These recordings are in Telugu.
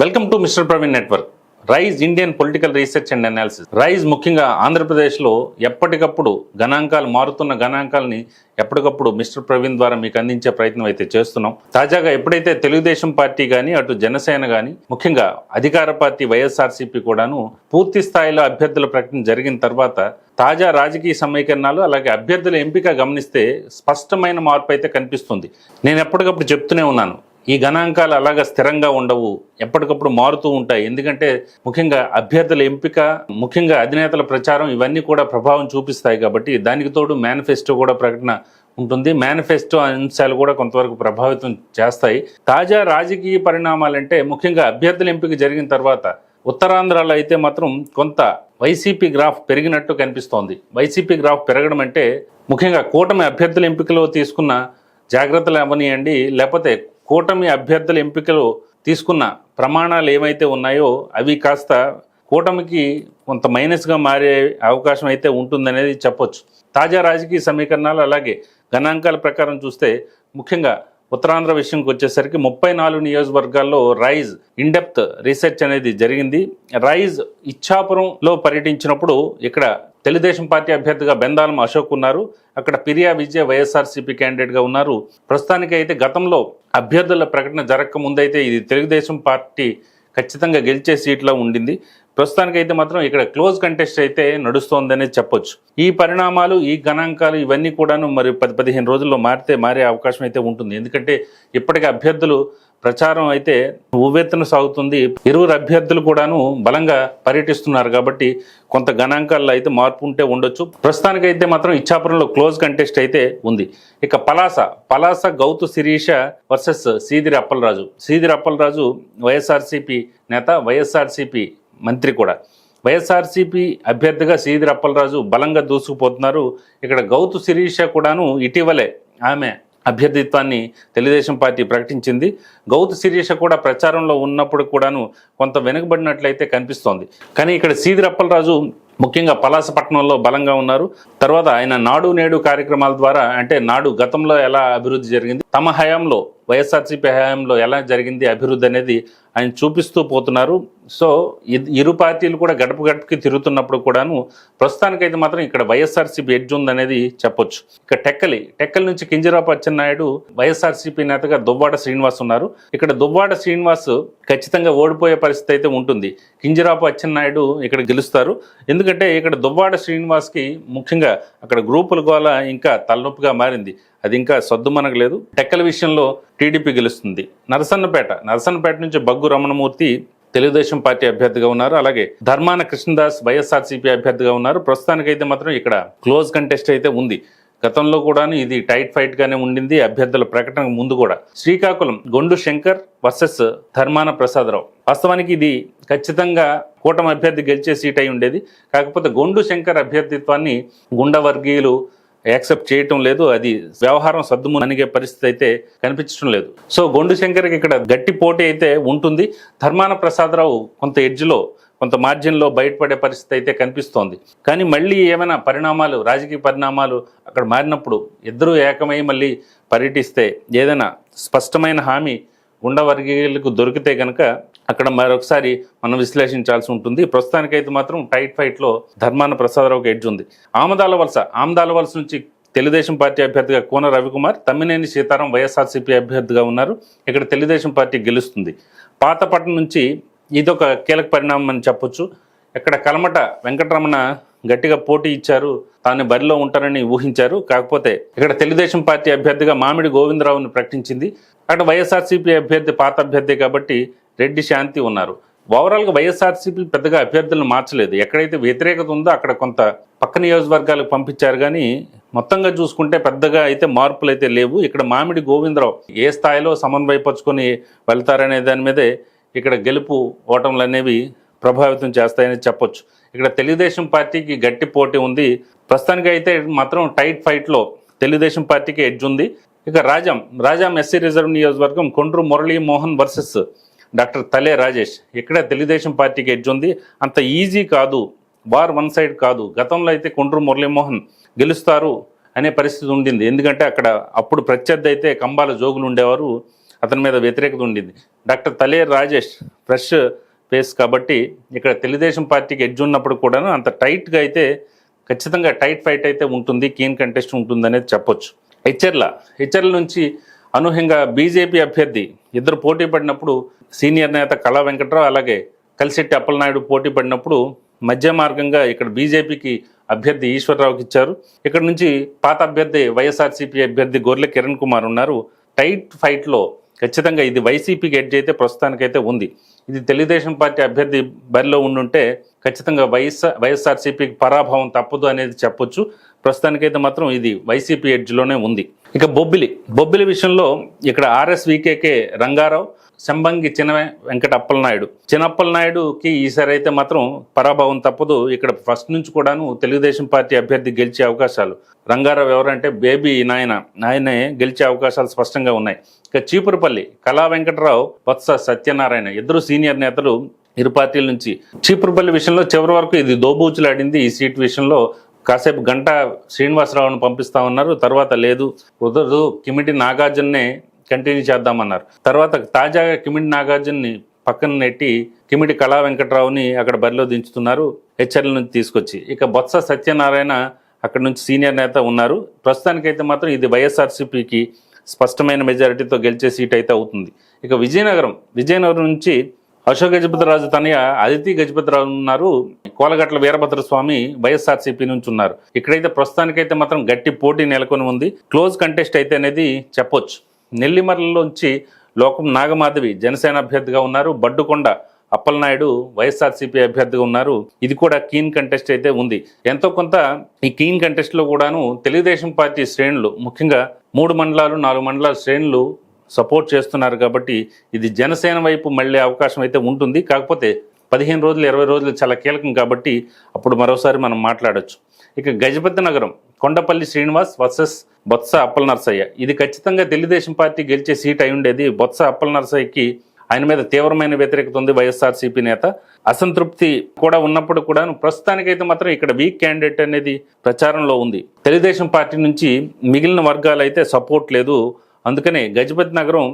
Welcome to mister Praveen network Rise Indian political research and analysis Rise ముఖ్యంగా ఆంధ్రప్రదేశ్లో ఎప్పటికప్పుడు గణాంకాలు మారుతున్న గణాంకాలని ఎప్పటికప్పుడు మిస్టర్ ప్రవీణ్ ద్వారా మీకు అందించే ప్రయత్నం అయితే చేస్తున్నాం. తాజాగా ఎప్పుడైతే తెలుగుదేశం పార్టీ కానీ అటు జనసేన కానీ ముఖ్యంగా అధికార పార్టీ వైఎస్ఆర్సీపీ కూడాను పూర్తి స్థాయిలో అభ్యర్థుల ప్రకటన జరిగిన తర్వాత తాజా రాజకీయ సమీకరణాలు అలాగే అభ్యర్థుల ఎంపిక గమనిస్తే స్పష్టమైన మార్పు అయితే కనిపిస్తుంది. నేను ఎప్పటికప్పుడు చెప్తూనే ఉన్నాను. ఈ గణాంకాలు అలాగా స్థిరంగా ఉండవు ఎప్పటికప్పుడు మారుతూ ఉంటాయి. ఎందుకంటే ముఖ్యంగా అభ్యర్థుల ఎంపిక ముఖ్యంగా అధినేతల ప్రచారం ఇవన్నీ కూడా ప్రభావం చూపిస్తాయి కాబట్టి దానికి తోడు మేనిఫెస్టో కూడా ప్రకటన ఉంటుంది. మేనిఫెస్టో అంశాలు కూడా కొంతవరకు ప్రభావితం చేస్తాయి. తాజా రాజకీయ పరిణామాలంటే ముఖ్యంగా అభ్యర్థుల ఎంపిక జరిగిన తర్వాత ఉత్తరాంధ్రలో అయితే మాత్రం కొంత వైసీపీ గ్రాఫ్ పెరిగినట్టు కనిపిస్తోంది. వైసీపీ గ్రాఫ్ పెరగడం అంటే ముఖ్యంగా కూటమి అభ్యర్థుల ఎంపికలో తీసుకున్న జాగ్రత్తలు అవనియండి. లేకపోతే కూటమి అభ్యర్థుల ఎంపికలు తీసుకున్న ప్రమాణాలు ఏమైతే ఉన్నాయో అవి కాస్త కూటమికి కొంత మైనస్గా మారే అవకాశం అయితే ఉంటుందనేది చెప్పొచ్చు. తాజా రాజకీయ సమీకరణాలు అలాగే గణాంకాల ప్రకారం చూస్తే ముఖ్యంగా ఉత్తరాంధ్ర విషయంకి వచ్చేసరికి ముప్పై నాలుగు నియోజకవర్గాల్లో రైజ్ ఇన్డెప్త్ రీసెర్చ్ అనేది జరిగింది. రైజ్ ఇచ్చాపురంలో పర్యటించినప్పుడు ఇక్కడ తెలుగుదేశం పార్టీ అభ్యర్థిగా బెందాలం అశోక్ ఉన్నారు. అక్కడ పిరియా విజయ వైఎస్ఆర్సీపీ క్యాండిడేట్గా ఉన్నారు. ప్రస్తుతానికి అయితే గతంలో అభ్యర్థుల ప్రకటన జరగక ముందైతే ఇది తెలుగుదేశం పార్టీ ఖచ్చితంగా గెలిచే సీట్లో ఉండింది. ప్రస్తుతానికైతే మాత్రం ఇక్కడ క్లోజ్ కంటెస్ట్ అయితే నడుస్తోందనే చెప్పొచ్చు. ఈ పరిణామాలు ఈ గణాంకాలు ఇవన్నీ కూడాను మరి పది పదిహేను రోజుల్లో మారితే మారే అవకాశం అయితే ఉంటుంది. ఎందుకంటే ఇప్పటికే అభ్యర్థులు ప్రచారం అయితే ఉవ్వెత్తున సాగుతుంది. ఇరువురు అభ్యర్థులు కూడాను బలంగా పర్యటిస్తున్నారు కాబట్టి కొంత గణాంకాల్లో అయితే మార్పు ఉంటే ఉండొచ్చు. ప్రస్తుతానికైతే మాత్రం ఇచ్చాపురంలో క్లోజ్ కంటెస్ట్ అయితే ఉంది. ఇక పలాస పలాస గౌతు శిరీష వర్సెస్ సీదిరి అప్పలరాజు. సీదిరి అప్పలరాజు వైఎస్ఆర్సీపీ నేత వైఎస్ఆర్సీపీ మంత్రి కూడా. వైఎస్ఆర్సీపీ అభ్యర్థిగా సీదిరి అప్పలరాజు బలంగా దూసుకుపోతున్నారు. ఇక్కడ గౌతు శిరీష కూడాను ఇటీవలే ఆమె అభ్యర్థిత్వాన్ని తెలుగుదేశం పార్టీ ప్రకటించింది. గౌతు శిరీష కూడా ప్రచారంలో ఉన్నప్పుడు కూడాను కొంత వెనుకబడినట్లయితే కనిపిస్తోంది. కానీ ఇక్కడ సీదిరప్పలరాజు ముఖ్యంగా పలాసపట్నంలో బలంగా ఉన్నారు. తర్వాత ఆయన నాడు నేడు కార్యక్రమాల ద్వారా అంటే నాడు గతంలో ఎలా అభివృద్ధి జరిగింది తమ హయాంలో వైఎస్ఆర్సీపీ హయాంలో ఎలా జరిగింది అభివృద్ధి అనేది ఆయన చూపిస్తూ పోతున్నారు. సో ఇరు పార్టీలు కూడా గడప గడపకి తిరుగుతున్నప్పుడు కూడాను ప్రస్తుతానికైతే మాత్రం ఇక్కడ వైఎస్ఆర్సీపీ ఎడ్జ్ ఉందనేది చెప్పొచ్చు. ఇక టెక్కలి టెక్కలి నుంచి కింజరాపు అచ్చెన్నాయుడు వైఎస్ఆర్సీపీ నేతగా దువ్వాడ శ్రీనివాస్ ఉన్నారు. ఇక్కడ దువ్వాడ శ్రీనివాస్ ఖచ్చితంగా ఓడిపోయే పరిస్థితి అయితే ఉంటుంది. కింజరాపు అచ్చెన్నాయుడు ఇక్కడ గెలుస్తారు. ఎందుకంటే ఇక్కడ దువ్వాడ శ్రీనివాస్కి ముఖ్యంగా అక్కడ గ్రూపుల గోల ఇంకా తలనొప్పిగా మారింది. అది ఇంకా సద్దుమనగలేదు టెక్కల విషయంలో టీడీపీ గెలుస్తుంది. నరసన్నపేట నరసన్నపేట నుంచి బగ్గు రమణమూర్తి తెలుగుదేశం పార్టీ అభ్యర్థిగా ఉన్నారు. అలాగే ధర్మాన కృష్ణదాస్ వైఎస్ఆర్సీపీ అభ్యర్థిగా ఉన్నారు. ప్రస్తుతానికైతే మాత్రం ఇక్కడ క్లోజ్ కంటెస్ట్ అయితే ఉంది. గతంలో కూడాను ఇది టైట్ ఫైట్ గానే ఉండింది. అభ్యర్థుల ప్రకటన ముందు కూడా. శ్రీకాకుళం గొండు శంకర్ వర్సెస్ ధర్మాన ప్రసాదరావు. వాస్తవానికి ఇది ఖచ్చితంగా కూటమి అభ్యర్థి గెలిచే సీట్ అయి ఉండేది. కాకపోతే గొండు శంకర్ అభ్యర్థిత్వాన్ని గుండ వర్గీయులు యాక్సెప్ట్ చేయటం లేదు అది వ్యవహారం సద్దుము అనిగే పరిస్థితి అయితే కనిపించడం లేదు. సో గొండు శంకర్కి ఇక్కడ గట్టి పోటీ అయితే ఉంటుంది. ధర్మాన ప్రసాదరావు కొంత ఎడ్జ్లో కొంత మార్జిన్లో బయటపడే పరిస్థితి అయితే కనిపిస్తోంది. కానీ మళ్ళీ ఏమైనా పరిణామాలు రాజకీయ పరిణామాలు అక్కడ మారినప్పుడు ఇద్దరూ ఏకమై మళ్ళీ పర్యటిస్తే ఏదైనా స్పష్టమైన హామీ గుండ వర్గీయులకు దొరికితే కనుక అక్కడ మరొకసారి మనం విశ్లేషించాల్సి ఉంటుంది. ప్రస్తుతానికైతే మాత్రం టైట్ ఫైట్లో ధర్మాన ప్రసాదరావుకి ఎడ్జ్ ఉంది. ఆమదాల వలస ఆమదాల వలస నుంచి తెలుగుదేశం పార్టీ అభ్యర్థిగా కోన రవికుమార్ తమ్మినేని సీతారాం వైఎస్ఆర్సీపీ అభ్యర్థిగా ఉన్నారు. ఇక్కడ తెలుగుదేశం పార్టీ గెలుస్తుంది. పాతపట్నం నుంచి ఇదొక కీలక పరిణామం అని చెప్పొచ్చు. ఇక్కడ కలమట వెంకటరమణ గట్టిగా పోటీ ఇచ్చారు. తాను బరిలో ఉంటారని ఊహించారు. కాకపోతే ఇక్కడ తెలుగుదేశం పార్టీ అభ్యర్థిగా మామిడి గోవిందరావుని ప్రకటించింది. అక్కడ వైఎస్ఆర్సీపీ అభ్యర్థి పాత అభ్యర్థి కాబట్టి రెడ్డి శాంతి ఉన్నారు. ఓవరాల్గా వైఎస్ఆర్సీపీ పెద్దగా అభ్యర్థులను మార్చలేదు. ఎక్కడైతే వ్యతిరేకత ఉందో అక్కడ కొంత పక్క నియోజకవర్గాలకు పంపించారు కానీ మొత్తంగా చూసుకుంటే పెద్దగా అయితే మార్పులు అయితే లేవు. ఇక్కడ మామిడి గోవిందరావు ఏ స్థాయిలో సమన్వయపరుచుకొని వెళ్తారనే దాని మీదే ఇక్కడ గెలుపు ఓటములు అనేవి ప్రభావితం చేస్తాయని చెప్పొచ్చు. ఇక్కడ తెలుగుదేశం పార్టీకి గట్టి పోటీ ఉంది. ప్రస్తుతానికి అయితే మాత్రం టైట్ ఫైట్లో తెలుగుదేశం పార్టీకి ఎడ్జ్ ఉంది. ఇక రాజాం రాజాం ఎస్సీ రిజర్వ్ నియోజకవర్గం కొండ్రు మురళీమోహన్ వర్సెస్ డాక్టర్ తలే రాజేష్. ఇక్కడ తెలుగుదేశం పార్టీకి ఎడ్జ్ ఉంది. అంత ఈజీ కాదు. వార్ వన్ సైడ్ కాదు. గతంలో అయితే కొండ్రు మురళీమోహన్ గెలుస్తారు అనే పరిస్థితి ఉండింది. ఎందుకంటే అక్కడ అప్పుడు ప్రత్యర్థి అయితే కంబాల జోగులు ఉండేవారు. అతని మీద వ్యతిరేకత ఉండింది. డాక్టర్ తలే రాజేష్ ఫ్రెష్ ఫేస్ కాబట్టి ఇక్కడ తెలుగుదేశం పార్టీకి ఎడ్జ్ ఉన్నప్పుడు కూడాను అంత టైట్గా అయితే ఖచ్చితంగా టైట్ ఫైట్ అయితే ఉంటుంది. కీన్ కంటెస్ట్ ఉంటుంది అనేది చెప్పొచ్చు. హెచ్చర్ల హెచ్చర్ల నుంచి అనూహ్యంగా బీజేపీ అభ్యర్థి ఇద్దరు పోటీ పడినప్పుడు సీనియర్ నేత కళా వెంకట్రావు అలాగే కలిశెట్టి అప్పలనాయుడు పోటీ పడినప్పుడు మధ్య మార్గంగా ఇక్కడ బీజేపీకి అభ్యర్థి ఈశ్వరరావుకి ఇచ్చారు. ఇక్కడ నుంచి పాత అభ్యర్థి వైఎస్ఆర్సీపీ అభ్యర్థి గొర్రె కిరణ్ కుమార్ ఉన్నారు. టైట్ ఫైట్లో ఖచ్చితంగా ఇది వైసీపీకి ఎడ్జ్ అయితే ప్రస్తుతానికైతే ఉంది. ఇది తెలుగుదేశం పార్టీ అభ్యర్థి బరిలో ఉండుంటే ఖచ్చితంగా వైఎస్ఆర్ వైఎస్ఆర్సీపీకి పరాభవం తప్పదు అనేది చెప్పొచ్చు. ప్రస్తుతానికైతే మాత్రం ఇది వైసీపీ ఎడ్జ్లోనే ఉంది. ఇక బొబ్బిలి. బొబ్బిలి విషయంలో ఇక్కడ ఆర్ఎస్ వికేకే రంగారావు శంబంగి చిన్న వెంకట అప్పలనాయుడు చిన్నప్పలనాయుడుకి ఈసారి అయితే మాత్రం పరాభవం తప్పదు. ఇక్కడ ఫస్ట్ నుంచి కూడాను తెలుగుదేశం పార్టీ అభ్యర్థి గెలిచే అవకాశాలు. రంగారావు ఎవరంటే బేబీ నాయన. ఆయనే గెలిచే అవకాశాలు స్పష్టంగా ఉన్నాయి. ఇక చీపురుపల్లి. కళా వెంకటరావు బొత్స సత్యనారాయణ ఇద్దరు సీనియర్ నేతలు ఇరు పార్టీల నుంచి. చీపురుపల్లి విషయంలో చివరి వరకు ఇది దోబూచులాడింది ఈ సీట్ విషయంలో కాసేపు గంట శ్రీనివాసరావును పంపిస్తా ఉన్నారు తర్వాత లేదు కుదరదు కిమిటి నాగార్జున్నే కంటిన్యూ చేద్దామన్నారు. తర్వాత తాజాగా కిమిటి నాగార్జున్ని పక్కన నెట్టి కిమిటి కళా వెంకట్రావుని అక్కడ బరిలో దించుతున్నారు హెచ్ఆర్ల నుంచి తీసుకొచ్చి. ఇక బొత్స సత్యనారాయణ అక్కడ నుంచి సీనియర్ నేత ఉన్నారు. ప్రస్తుతానికైతే మాత్రం ఇది వైఎస్ఆర్సీపీకి స్పష్టమైన మెజారిటీతో గెలిచే సీట్ అయితే అవుతుంది. ఇక విజయనగరం విజయనగరం నుంచి అశోక్ గజపతిరాజు తనయ అదితి గజపతిరాజు ఉన్నారు. కోలగట్ల వీరభద్ర స్వామి వైఎస్ఆర్సీపీ నుంచి ఉన్నారు. ఇక్కడైతే ప్రస్తుతానికైతే మాత్రం గట్టి పోటీ నెలకొని ఉంది. క్లోజ్ కంటెస్ట్ అయితే అనేది చెప్పొచ్చు. నెల్లిమర్లలోంచి లోకం నాగమాధవి జనసేన అభ్యర్థిగా ఉన్నారు. బడ్డుకొండ అప్పలనాయుడు వైఎస్ఆర్సీపీ అభ్యర్థిగా ఉన్నారు. ఇది కూడా కీన్ కంటెస్ట్ అయితే ఉంది. ఎంతో కొంత ఈ కీన్ కంటెస్ట్లో కూడాను తెలుగుదేశం పార్టీ శ్రేణులు ముఖ్యంగా మూడు మండలాలు నాలుగు మండలాల శ్రేణులు సపోర్ట్ చేస్తున్నారు కాబట్టి ఇది జనసేన వైపు మళ్ళీ అవకాశం అయితే ఉంటుంది. కాకపోతే పదిహేను రోజులు ఇరవై రోజులు చాలా కీలకం కాబట్టి అప్పుడు మరోసారి మనం మాట్లాడొచ్చు. ఇక గజపతి నగరం కొండపల్లి శ్రీనివాస్ వర్సెస్ బొత్స అప్పల నరసయ్య ఇది ఖచ్చితంగా తెలుగుదేశం పార్టీ గెలిచే సీట్ అయి ఉండేది. బొత్స అప్పల నరసయ్యకి ఆయన మీద తీవ్రమైన వ్యతిరేకత ఉంది వైఎస్ఆర్సీపీ నేత. అసంతృప్తి కూడా ఉన్నప్పుడు కూడా ప్రస్తుతానికైతే మాత్రం ఇక్కడ వీక్ క్యాండిడేట్ అనేది ప్రచారంలో ఉంది. తెలుగుదేశం పార్టీ నుంచి మిగిలిన వర్గాలు అయితే సపోర్ట్ లేదు. అందుకనే గజపతి నగరం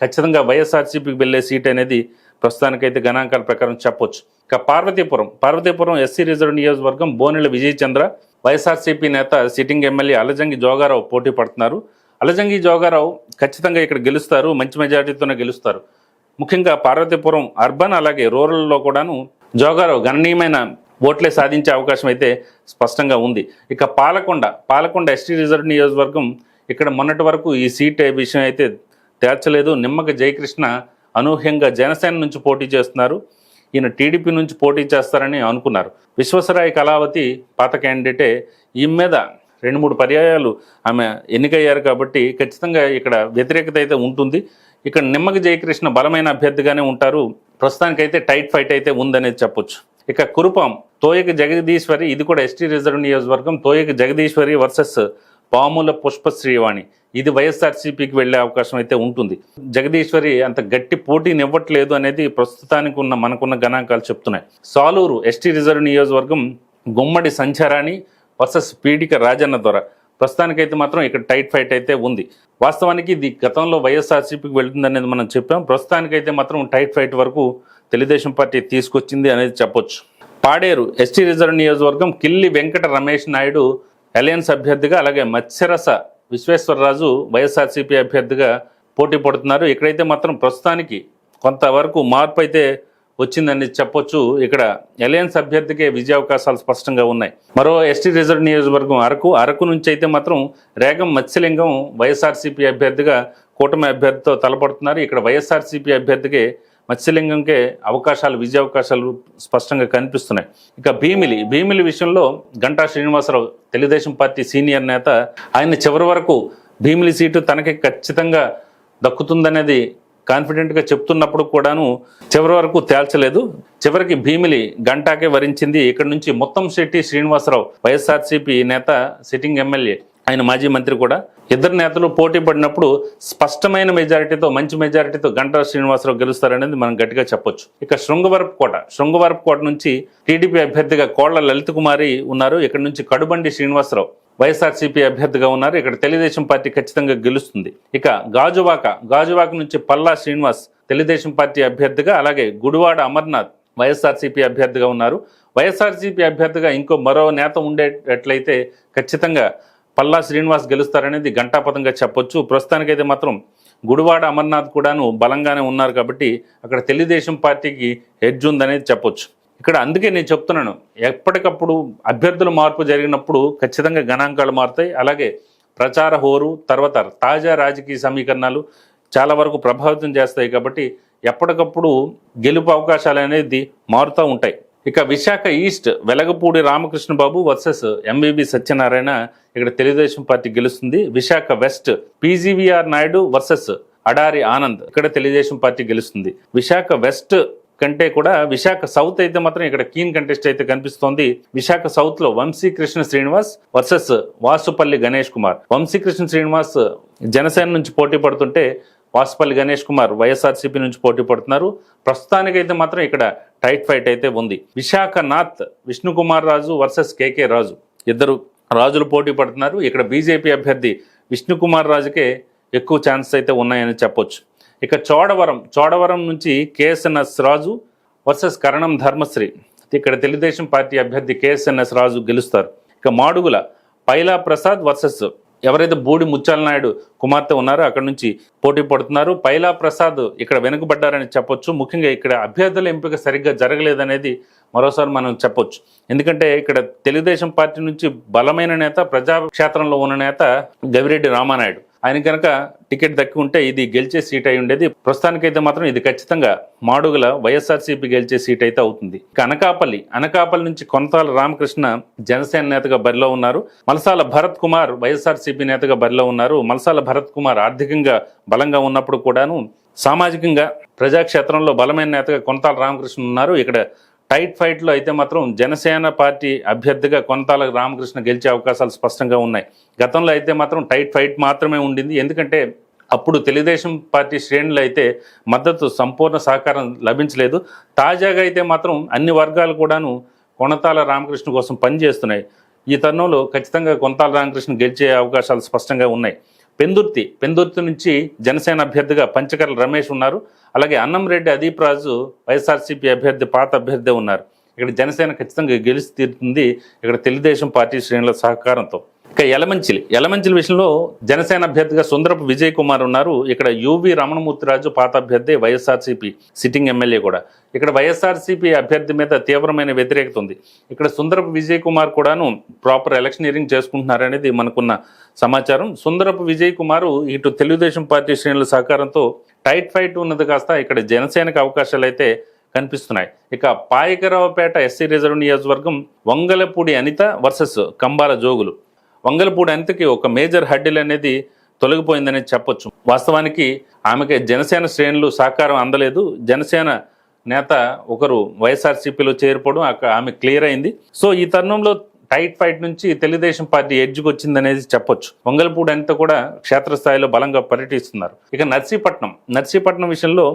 ఖచ్చితంగా వైఎస్ఆర్సీపీకి వెళ్ళే సీట్ అనేది ప్రస్తుతానికైతే గణాంకాల ప్రకారం చెప్పొచ్చు. ఇక పార్వతీపురం పార్వతీపురం ఎస్సీ రిజర్వ్ నియోజకవర్గం బోనెల విజయ్ చంద్ర వైఎస్ఆర్సీపీ నేత సిట్టింగ్ ఎమ్మెల్యే అలజంగి జోగారావు పోటీ పడుతున్నారు. అలజంగి జోగారావు ఖచ్చితంగా ఇక్కడ గెలుస్తారు మంచి మెజార్టీతోనే గెలుస్తారు. ముఖ్యంగా పార్వతీపురం అర్బన్ అలాగే రూరల్లో కూడాను జోగారావు గణనీయమైన ఓట్లే సాధించే అవకాశం అయితే స్పష్టంగా ఉంది. ఇక పాలకొండ పాలకొండ ఎస్టీ రిజర్వ్ నియోజకవర్గం ఇక్కడ మొన్నటి వరకు ఈ సీట్ విషయం అయితే తేల్చలేదు. నిమ్మక జయకృష్ణ అనూహ్యంగా జనసేన నుంచి పోటీ చేస్తున్నారు. ఈయన టీడీపీ నుంచి పోటీ చేస్తారని అనుకున్నారు. విశ్వసరాయ్ కళావతి పాత క్యాండిడేటే. ఈ మీద రెండు మూడు పర్యాయాలు ఆమె ఎన్నికయ్యారు కాబట్టి ఖచ్చితంగా ఇక్కడ వ్యతిరేకత అయితే ఉంటుంది. ఇక్కడ నిమ్మక జయకృష్ణ బలమైన అభ్యర్థిగానే ఉంటారు. ప్రస్తుతానికైతే టైట్ ఫైట్ అయితే ఉందనేది చెప్పొచ్చు. ఇక కురుపాం తోయక జగదీశ్వరి ఇది కూడా ఎస్టీ రిజర్వ్ నియోజకవర్గం తోయక జగదీశ్వరి వర్సెస్ పాముల పుష్ప శ్రీవాణి ఇది వైఎస్ఆర్సీపీకి వెళ్ళే అవకాశం అయితే ఉంటుంది. జగదీశ్వరి అంత గట్టి పోటీని ఇవ్వట్లేదు అనేది ప్రస్తుతానికి ఉన్న మనకున్న గణాంకాలు చెప్తున్నాయి. సాలూరు ఎస్టీ రిజర్వ్ నియోజకవర్గం గుమ్మడి సంచారాణి వర్సెస్ పీడిక రాజన్న ద్వారా. ప్రస్తుతానికైతే మాత్రం ఇక్కడ టైట్ ఫైట్ అయితే ఉంది. వాస్తవానికి ఇది గతంలో వైఎస్ఆర్సీపీకి వెళ్తుందనేది మనం చెప్పాం. ప్రస్తుతానికైతే మాత్రం టైట్ ఫైట్ వరకు తెలుగుదేశం పార్టీ తీసుకొచ్చింది అనేది చెప్పొచ్చు. పాడేరు ఎస్టీ రిజర్వ్ నియోజకవర్గం కిల్లి వెంకట రమేష్ నాయుడు అలయన్స్ అభ్యర్థిగా అలాగే మత్స్యరస విశ్వేశ్వరరాజు వైఎస్ఆర్సీపీ అభ్యర్థిగా పోటీ పడుతున్నారు. ఇక్కడైతే మాత్రం ప్రస్తుతానికి కొంతవరకు మార్పు అయితే వచ్చిందని చెప్పొచ్చు. ఇక్కడ అలయన్స్ అభ్యర్థికే విజయావకాశాలు స్పష్టంగా ఉన్నాయి. మరో ఎస్టీ రిజర్వ్ నియోజకవర్గం అరకు అరకు నుంచి అయితే మాత్రం రేగం మత్స్యలింగం వైఎస్ఆర్సీపీ అభ్యర్థిగా కూటమి అభ్యర్థితో తలపడుతున్నారు. ఇక్కడ వైఎస్ఆర్సీపీ అభ్యర్థికే మత్స్యలింగంకే అవకాశాలు విజయావకాశాలు స్పష్టంగా కనిపిస్తున్నాయి. ఇక భీమిలి భీమిలి విషయంలో గంటా శ్రీనివాసరావు తెలుగుదేశం పార్టీ సీనియర్ నేత ఆయన చివరి వరకు భీమిలి సీటు తనకి ఖచ్చితంగా దక్కుతుందనేది కాన్ఫిడెంట్గా చెప్తున్నప్పుడు కూడాను చివరి వరకు తేల్చలేదు. చివరికి భీమిలి గంటాకే వరించింది. ఇక్కడ నుంచి మొత్తం శెట్టి శ్రీనివాసరావు వైఎస్ఆర్సీపీ నేత సిట్టింగ్ ఎమ్మెల్యే. ఆయన మాజీ మంత్రి కూడా. ఇద్దరు నేతలు పోటీ పడినప్పుడు స్పష్టమైన మెజారిటీతో మంచి మెజారిటీతో గంటా శ్రీనివాసరావు గెలుస్తారనేది మనం గట్టిగా చెప్పొచ్చు. ఇక శృంగవరపు కోట. శృంగవరపు కోట నుంచి టీడీపీ అభ్యర్థిగా కోళ్ళ లలిత కుమారి ఉన్నారు. ఇక్కడ నుంచి కడుబండి శ్రీనివాసరావు వైఎస్ఆర్సీపీ అభ్యర్థిగా ఉన్నారు. ఇక్కడ తెలుగుదేశం పార్టీ ఖచ్చితంగా గెలుస్తుంది. ఇక గాజువాక. గాజువాక నుంచి పల్లా శ్రీనివాస్ తెలుగుదేశం పార్టీ అభ్యర్థిగా అలాగే గుడివాడ అమర్నాథ్ వైఎస్ఆర్సీపీ అభ్యర్థిగా ఉన్నారు. వైఎస్ఆర్సీపీ అభ్యర్థిగా ఇంకో మరో నేత ఉండేటట్లయితే ఖచ్చితంగా పల్లా శ్రీనివాస్ గెలుస్తారనేది ఘంటాపథంగా చెప్పొచ్చు. ప్రస్తుతానికైతే మాత్రం గుడివాడ అమర్నాథ్ కూడాను బలంగానే ఉన్నారు కాబట్టి అక్కడ తెలుగుదేశం పార్టీకి హెడ్జ్ ఉందనేది చెప్పొచ్చు. ఇక్కడ అందుకే నేను చెప్తున్నాను ఎప్పటికప్పుడు అభ్యర్థుల మార్పు జరిగినప్పుడు ఖచ్చితంగా గణాంకాలు మారుతాయి. అలాగే ప్రచార హోరు తర్వాత తాజా రాజకీయ సమీకరణాలు చాలా వరకు ప్రభావితం చేస్తాయి కాబట్టి ఎప్పటికప్పుడు గెలుపు అవకాశాలు అనేది మారుతూ ఉంటాయి. ఇక Visakha east Velagapudi Ramakrishna Babu versus MBB Satyanarayana ఇక్కడ తెలుగుదేశం పార్టీ గెలుస్తుంది. Visakha west PGVR Naidu versus Adari Anand ఇక్కడ తెలుగుదేశం పార్టీ గెలుస్తుంది. విశాఖ వెస్ట్ కంటే కూడా విశాఖ సౌత్ అయితే మాత్రం ఇక్కడ కీన్ కంటెస్ట్ అయితే కనిపిస్తోంది. విశాఖ సౌత్లో వంశీకృష్ణ శ్రీనివాస్ వర్సెస్ వాసుపల్లి గణేష్ కుమార్. వంశీకృష్ణ శ్రీనివాస్ జనసేన నుంచి పోటీ పడుతుంటే వాసుపల్లి గణేష్ కుమార్ వైఎస్ఆర్సీపీ నుంచి పోటీ పడుతున్నారు. ప్రస్తుతానికైతే మాత్రం ఇక్కడ టైట్ ఫైట్ అయితే ఉంది. Vishakhanath Vishnukumar Raju versus KK Raju. ఇద్దరు రాజులు పోటీ పడుతున్నారు. ఇక్కడ బీజేపీ అభ్యర్థి విష్ణుకుమార్ రాజుకే ఎక్కువ ఛాన్సెస్ అయితే ఉన్నాయని చెప్పొచ్చు. ఇక చోడవరం చోడవరం నుంచి కేఎస్ఎన్ఎస్ రాజు వర్సెస్ కరణం ధర్మశ్రీ. ఇక్కడ తెలుగుదేశం పార్టీ అభ్యర్థి కేఎస్ఎన్ఎస్ రాజు గెలుస్తారు. ఇక మాడుగుల పైలా ప్రసాద్ వర్సెస్ ఎవరైతే బూడి ముత్యాల నాయుడు కుమార్తె ఉన్నారో అక్కడ నుంచి పోటీ పడుతున్నారు. పైలా ప్రసాద్ ఇక్కడ వెనుకబడ్డారని చెప్పొచ్చు. ముఖ్యంగా ఇక్కడ అభ్యర్థుల ఎంపిక సరిగ్గా జరగలేదనేది మరోసారి మనం చెప్పొచ్చు. ఎందుకంటే ఇక్కడ తెలుగుదేశం పార్టీ నుంచి బలమైన నేత ప్రజాక్షేత్రంలో ఉన్న నేత గవిరెడ్డి రామానాయుడు. ఆయన కనుక టికెట్ దక్కి ఉంటే ఇది గెలిచే సీట్ అయి ఉండేది. ప్రస్తుతానికైతే మాత్రం ఇది ఖచ్చితంగా మాడుగుల వైఎస్ఆర్సీపీ గెలిచే సీట్ అయితే అవుతుంది. అనకాపల్లి అనకాపల్లి నుంచి కొనతాల రామకృష్ణ జనసేన నేతగా బరిలో ఉన్నారు. మలసాల భరత్ కుమార్ వైఎస్ఆర్సీపీ నేతగా బరిలో ఉన్నారు. మలసాల భరత్ కుమార్ ఆర్థికంగా బలంగా ఉన్నప్పుడు కూడాను సామాజికంగా ప్రజాక్షేత్రంలో బలమైన నేతగా కొనతాల రామకృష్ణ ఉన్నారు. ఇక్కడ టైట్ ఫైట్లో అయితే మాత్రం జనసేన పార్టీ అభ్యర్థిగా కొంతాల రామకృష్ణ గెలిచే అవకాశాలు స్పష్టంగా ఉన్నాయి. గతంలో అయితే మాత్రం టైట్ ఫైట్ మాత్రమే ఉండింది. ఎందుకంటే అప్పుడు తెలుగుదేశం పార్టీ శ్రేణులు అయితే మద్దతు సంపూర్ణ సహకారం లభించలేదు. తాజాగా అయితే మాత్రం అన్ని వర్గాలు కూడాను కొనతాల రామకృష్ణ కోసం పనిచేస్తున్నాయి. ఈ తరుణంలో ఖచ్చితంగా కొనతాల రామకృష్ణ గెలిచే అవకాశాలు స్పష్టంగా ఉన్నాయి. పెందుర్తి పెందుర్తి నుంచి జనసేన అభ్యర్థిగా పంచకర్ల రమేష్ ఉన్నారు. అలాగే అన్నంరెడ్డి అదీప్ రాజు వైఎస్ఆర్సీపీ అభ్యర్థి పాత అభ్యర్థి ఉన్నారు. ఇక్కడ జనసేన ఖచ్చితంగా గెలిచి తీరుతుంది. ఇక్కడ తెలుగుదేశం పార్టీ శ్రేణుల సహకారంతో. ఇక యలమంచిలి. యలమంచిలి విషయంలో జనసేన అభ్యర్థిగా సుందరపు విజయ్ కుమార్ ఉన్నారు. ఇక్కడ యువి రమణమూర్తిరాజు పాత అభ్యర్థి వైఎస్ఆర్సీపీ సిట్టింగ్ ఎమ్మెల్యే కూడా. ఇక్కడ వైఎస్ఆర్సీపీ అభ్యర్థి మీద తీవ్రమైన వ్యతిరేకత ఉంది. ఇక్కడ సుందరపు విజయ్ కుమార్ కూడాను ప్రాపర్ ఎలక్షనీరింగ్ చేసుకుంటున్నారనేది మనకున్న సమాచారం. సుందరపు విజయ్ కుమార్ ఇటు తెలుగుదేశం పార్టీ శ్రేణుల సహకారంతో టైట్ ఫైట్ ఉన్నది కాస్త ఇక్కడ జనసేనకు అవకాశాలు అయితే కనిపిస్తున్నాయి. ఇక పాయకరావుపేట ఎస్సీ రిజర్వ్ నియోజకవర్గం వంగలపూడి అనిత వర్సెస్ కంబాల జోగులు. వంగలపూడి అంతకి ఒక మేజర్ హడ్డిల్ అనేది తొలగిపోయిందని చెప్పొచ్చు. వాస్తవానికి ఆమెకి జనసేన శ్రేణులు సహకారం అందలేదు. జనసేన నేత ఒకరు వైఎస్ఆర్సీపీలో చేరిపోవడం అక్కడ ఆమె క్లియర్ అయింది. సో ఈ తరుణంలో టైట్ ఫైట్ నుంచి తెలుగుదేశం పార్టీ ఎడ్జ్కి వచ్చిందనేది చెప్పొచ్చు. వంగలపూడి అంతా కూడా క్షేత్రస్థాయిలో బలంగా పర్యటిస్తున్నారు. ఇక నర్సీపట్నం. నర్సీపట్నం విషయంలో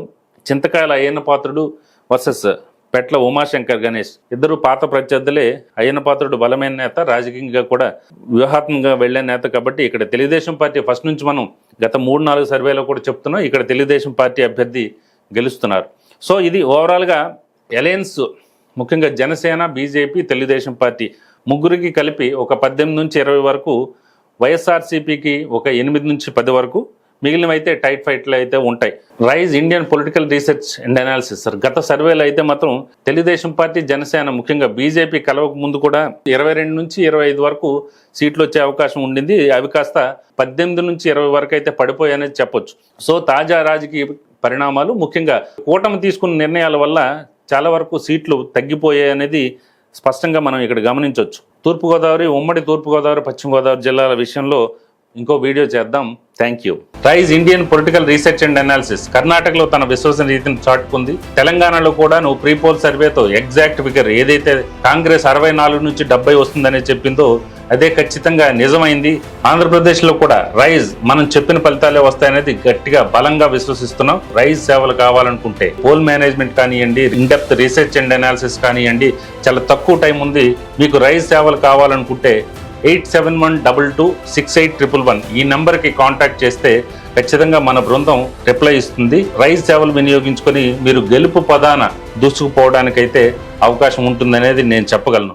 చింతకాయల అయ్యన్న పాత్రుడు వర్సెస్ పెట్ల ఉమాశంకర్ గణేష్. ఇద్దరు పాత ప్రత్యర్థులే అయ్యన పాత్రుడు బలమైన నేత రాజకీయంగా కూడా వ్యూహాత్మకంగా వెళ్ళే నేత కాబట్టి ఇక్కడ తెలుగుదేశం పార్టీ ఫస్ట్ నుంచి మనం గత మూడు నాలుగు సర్వేలో కూడా చెప్తున్నాం ఇక్కడ తెలుగుదేశం పార్టీ అభ్యర్థి గెలుస్తున్నారు. సో ఇది ఓవరాల్గా అలయన్స్ ముఖ్యంగా జనసేన బీజేపీ తెలుగుదేశం పార్టీ ముగ్గురికి కలిపి ఒక పద్దెనిమిది నుంచి ఇరవై వరకు వైఎస్ఆర్సీపీకి ఒక ఎనిమిది నుంచి పది వరకు మిగిలినవైతే టైట్ ఫైట్లు అయితే ఉంటాయి. Rise Indian political research and analysis. Sir గత సర్వేలో అయితే మాత్రం తెలుగుదేశం పార్టీ జనసేన ముఖ్యంగా బీజేపీ కలవక ముందు కూడా ఇరవై రెండు నుంచి ఇరవై ఐదు వరకు సీట్లు వచ్చే అవకాశం ఉండింది. అవి కాస్త పద్దెనిమిది నుంచి ఇరవై వరకు అయితే పడిపోయాయని చెప్పొచ్చు. సో తాజా రాజకీయ పరిణామాలు ముఖ్యంగా కూటమి తీసుకున్న నిర్ణయాల వల్ల చాలా వరకు సీట్లు తగ్గిపోయాయి అనేది స్పష్టంగా మనం ఇక్కడ గమనించవచ్చు తూర్పుగోదావరి ఉమ్మడి తూర్పుగోదావరి పశ్చిమ గోదావరి జిల్లాల విషయంలో ఇంకో వీడియో చేద్దాం. Thank you Rise Indian political research and analysis కర్ణాటకలో తన విశ్వసనీయతను చాటుకుంది. తెలంగాణలో కూడా నువ్వు ప్రీ పోల్ సర్వేతో ఎగ్జాక్ట్ ఫిగర్ ఏదైతే కాంగ్రెస్ అరవై నాలుగు నుంచి డెబ్బై వస్తుందని చెప్పిందో అదే ఖచ్చితంగా నిజమైంది. ఆంధ్రప్రదేశ్లో కూడా రైజ్ మనం చెప్పిన ఫలితాలే వస్తాయనేది గట్టిగా బలంగా విశ్వసిస్తున్నాం. రైజ్ సేవలు కావాలనుకుంటే పోల్ మేనేజ్మెంట్ కానివ్వండి in depth research and analysis కానివ్వండి చాలా తక్కువ టైం ఉంది. మీకు రైజ్ సేవలు కావాలనుకుంటే eight seven one double two six eight triple one. ఈ నెంబర్కి కాంటాక్ట్ చేస్తే ఖచ్చితంగా మన బృందం రిప్లై ఇస్తుంది. రైస్ సేవలు వినియోగించుకొని మీరు గెలుపు పదాన దూసుకుపోవడానికైతే అవకాశం ఉంటుందనేది నేను చెప్పగలను.